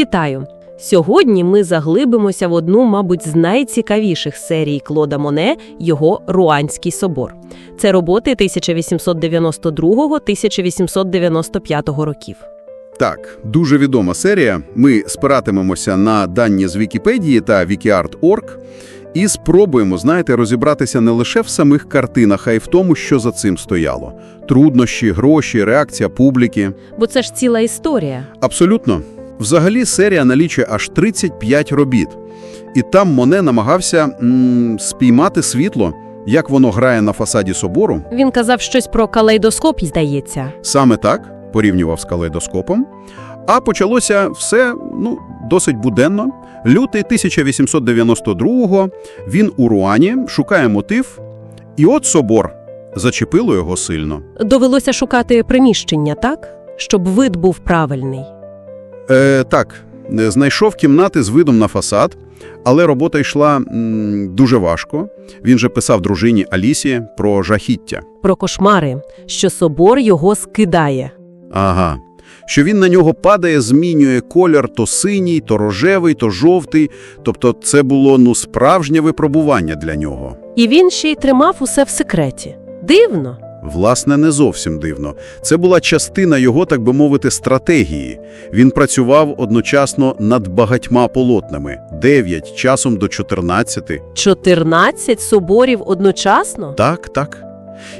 Вітаю! Сьогодні ми заглибимося в одну, мабуть, з найцікавіших серій Клода Моне його Руанський собор. Це роботи 1892-1895 років. Так, дуже відома серія. Ми спиратимемося на дані з Вікіпедії та Wikiart.org і спробуємо, знаєте, розібратися не лише в самих картинах, а й в тому, що за цим стояло. Труднощі, гроші, реакція публіки. Бо це ж ціла історія. Абсолютно. Взагалі серія налічує аж 35 робіт. І там Моне намагався м, спіймати світло, як воно грає на фасаді собору. Він казав щось про калейдоскоп, здається. Саме так порівнював з калейдоскопом. А почалося все ну, досить буденно. Лютий 1892-го він у Руані шукає мотив, і от собор. Зачепило його сильно. Довелося шукати приміщення, так? Щоб вид був правильний. Е, так, е, знайшов кімнати з видом на фасад, але робота йшла м, дуже важко. Він же писав дружині Алісі про жахіття. Про кошмари, що собор його скидає. Ага. Що він на нього падає, змінює колір то синій, то рожевий, то жовтий. Тобто це було ну справжнє випробування для нього. І він ще й тримав усе в секреті. Дивно. Власне, не зовсім дивно. Це була частина його, так би мовити, стратегії. Він працював одночасно над багатьма полотнами – 9, часом до 14. 14 соборів одночасно? Так, так.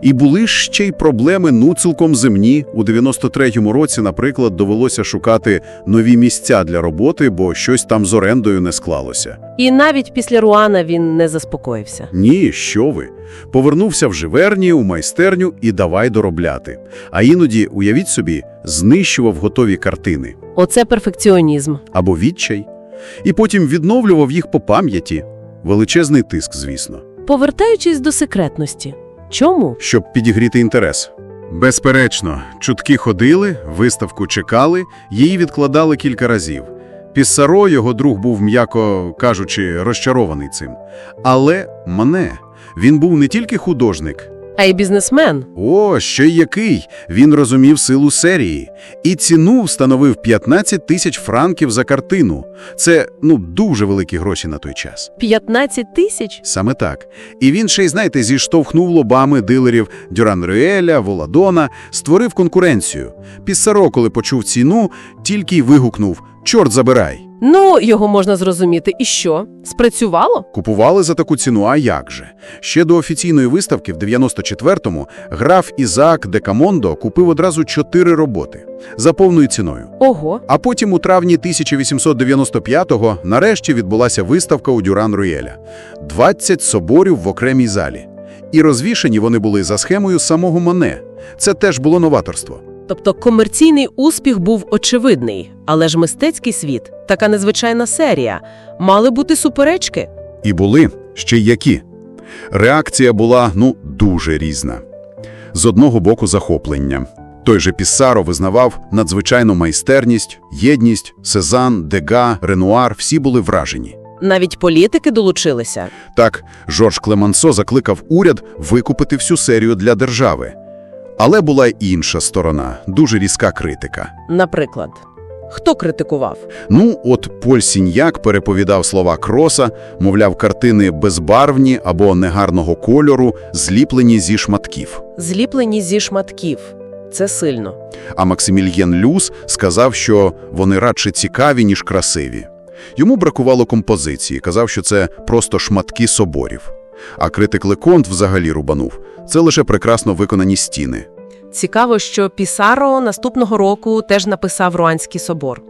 І були ж ще й проблеми ну цілком земні. У 93-му році, наприклад, довелося шукати нові місця для роботи, бо щось там з орендою не склалося. І навіть після Руана він не заспокоївся. Ні, що ви. Повернувся в живерні, у майстерню і давай доробляти. А іноді, уявіть собі, знищував готові картини Оце перфекціонізм. або відчай. І потім відновлював їх по пам'яті. Величезний тиск, звісно. Повертаючись до секретності. Чому? щоб підігріти інтерес. Безперечно, чутки ходили, виставку чекали, її відкладали кілька разів. Піссаро, його друг, був, м'яко кажучи, розчарований цим. Але мене, він був не тільки художник. А й бізнесмен. О, ще й який! Він розумів силу серії. І ціну встановив 15 тисяч франків за картину. Це, ну, дуже великі гроші на той час. 15 тисяч? Саме так. І він ще й, знаєте, зіштовхнув лобами дилерів Дюран Рюеля, Воладона, створив конкуренцію. Піссаро, коли почув ціну, тільки й вигукнув «Чорт забирай!». Ну, його можна зрозуміти. І що? Спрацювало? Купували за таку ціну, а як же? Ще до офіційної виставки в 94-му граф Ізаак де Камондо купив одразу чотири роботи за повною ціною. Ого. А потім у травні 1895-го нарешті відбулася виставка у Дюран Руєля. 20 соборів в окремій залі. І розвішені вони були за схемою самого Моне. Це теж було новаторство. Тобто комерційний успіх був очевидний, але ж мистецький світ, така незвичайна серія. Мали бути суперечки. І були ще й які. Реакція була, ну, дуже різна. З одного боку захоплення. Той же Піссаро визнавав надзвичайну майстерність, єдність, Сезан, Дега, Ренуар – всі були вражені. Навіть політики долучилися. Так, Жорж Клемансо закликав уряд викупити всю серію для держави. Але була й інша сторона, дуже різка критика. Наприклад, хто критикував? Ну, от Поль Сіньяк переповідав слова Кроса, мовляв, картини безбарвні або негарного кольору, зліплені зі шматків. Зліплені зі шматків. Це сильно. А Максимільєн Люс сказав, що вони радше цікаві, ніж красиві. Йому бракувало композиції, казав, що це просто шматки соборів. А критик Леконт взагалі рубанув. Це лише прекрасно виконані стіни. Цікаво, що Пісаро наступного року теж написав Руанський собор.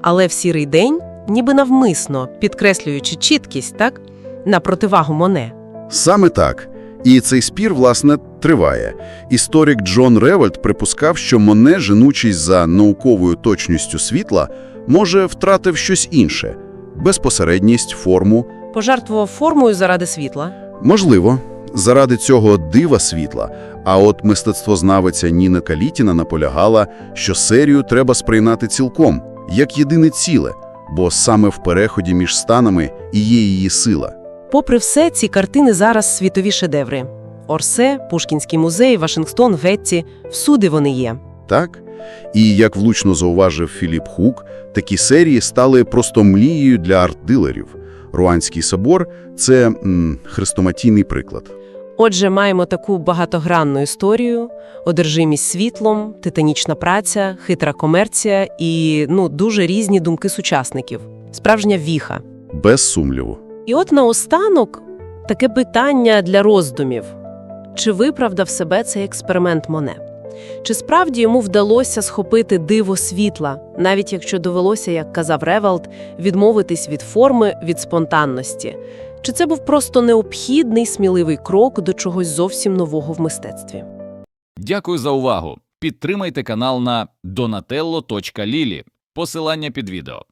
Але в сірий день, ніби навмисно, підкреслюючи чіткість, так, на противагу Моне. Саме так. І цей спір, власне, триває. Історик Джон Револьд припускав, що Моне, женучись за науковою точністю світла, може втратив щось інше – безпосередність, форму. Пожертвував формою заради світла. Можливо, заради цього дива світла. А от мистецтвознавиця Ніна Калітіна наполягала, що серію треба сприймати цілком, як єдине ціле, бо саме в переході між станами і є її сила. Попри все, ці картини зараз світові шедеври. Орсе, Пушкінський музей, Вашингтон, Ветці – всюди вони є. Так? І, як влучно зауважив Філіп Хук, такі серії стали просто млією для арт-дилерів. Руанський собор – це м, хрестоматійний приклад. Отже, маємо таку багатогранну історію, одержимість світлом, титанічна праця, хитра комерція і, ну, дуже різні думки сучасників. Справжня віха. Без сумніву. І от наостанок таке питання для роздумів. Чи виправдав себе цей експеримент Моне? Чи справді йому вдалося схопити диво світла, навіть якщо довелося, як казав Ревелд, відмовитись від форми, від спонтанності? Чи це був просто необхідний сміливий крок до чогось зовсім нового в мистецтві? Дякую за увагу. Підтримайте канал на donatello.lili. Посилання під відео.